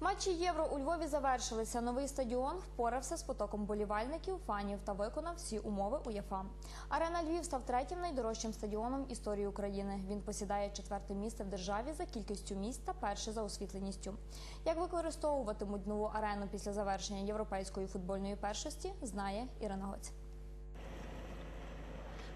Матчі євро у Львові завершилися. Новий стадіон впорався з потоком болівальників, фанів та виконав всі умови УЄФА. Арена Львів став третім найдорожчим стадіоном історії України. Він посідає четверте місце в державі за кількістю місць та перше за освітленістю. Як використовуватимуть нову арену після завершення європейської футбольної першості, знає Ірина Гоць.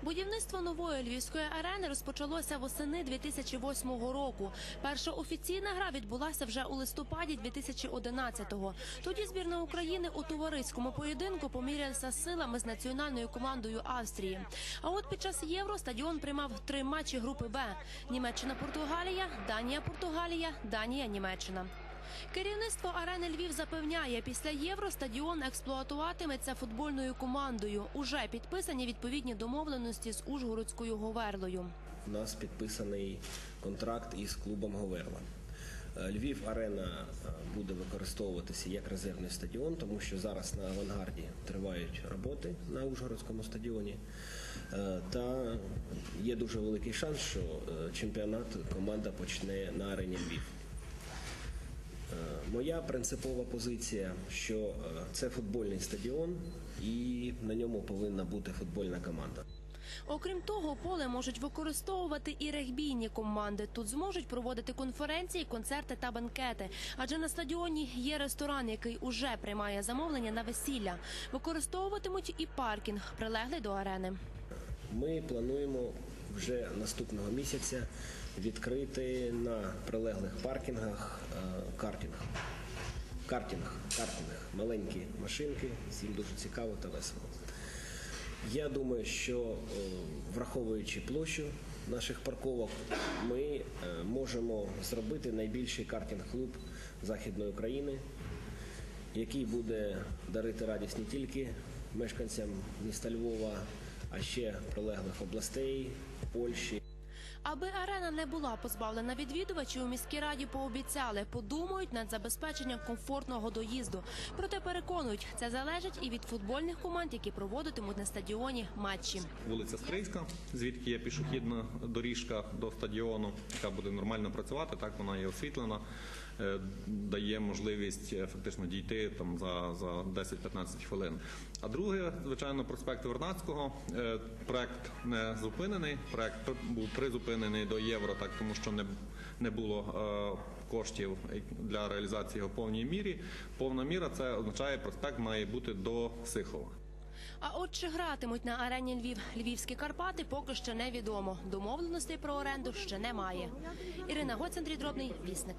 Будівництво нової львівської арени розпочалося восени 2008 року. Перша офіційна гра відбулася вже у листопаді 2011-го. Тоді збірна України у товариському поєдинку помірялася силами з національною командою Австрії. А от під час євро стадіон приймав три матчі групи Б: Німеччина-Португалія, Данія-Португалія, Данія-Німеччина. Керівництво арени Львів запевняє, після євро стадіон експлуатуватиметься футбольною командою. Уже підписані відповідні домовленості з Ужгородською Говерлою. У нас підписаний контракт із клубом Говерла. Е, Львів арена е, буде використовуватися як резервний стадіон, тому що зараз на авангарді тривають роботи на Ужгородському стадіоні. Е, Та є дуже великий шанс, що чемпіонат команда почне на арені Львів. Е, Моя принципова позиція, що е, це футбольний стадіон і на ньому повинна бути футбольна команда. Окрім того, поле можуть використовувати і регбійні команди. Тут зможуть проводити конференції, концерти та банкети. Адже на стадіоні є ресторан, який уже приймає замовлення на весілля. Використовуватимуть і паркінг, прилеглий до арени. Ми плануємо вже наступного місяця відкрити на прилеглих паркінгах е, картинг. Картинг, картинг, маленькі машинки, всім дуже цікаво та весело. Я думаю, що е, враховуючи площу наших парковок, ми е, можемо зробити найбільший картинг-клуб Західної України, який буде дарити радість не тільки мешканцям міста Львова, а ще прилеглих областей, Польщі. Аби арена не була позбавлена відвідувачів, у міській раді пообіцяли, подумають над забезпеченням комфортного доїзду. Проте переконують, це залежить і від футбольних команд, які проводитимуть на стадіоні матчі. вулиця Стрийська, звідки є пішохідна доріжка до стадіону, яка буде нормально працювати. Так вона є освітлена, е, дає можливість е, фактично дійти там за, за 10-15 хвилин. А друге, звичайно, проспект Вернадського. Е, Проект не зупинений. Проект був призупинений до євро, так тому що не, не було е, коштів для реалізації його в повній мірі. Повна міра це означає, проспект має бути до Сихова. А от чи гратимуть на арені Львів львівські Карпати, поки що невідомо. Домовленостей про оренду ще немає. Ірина Гоць, Андрій Дробний, вісник.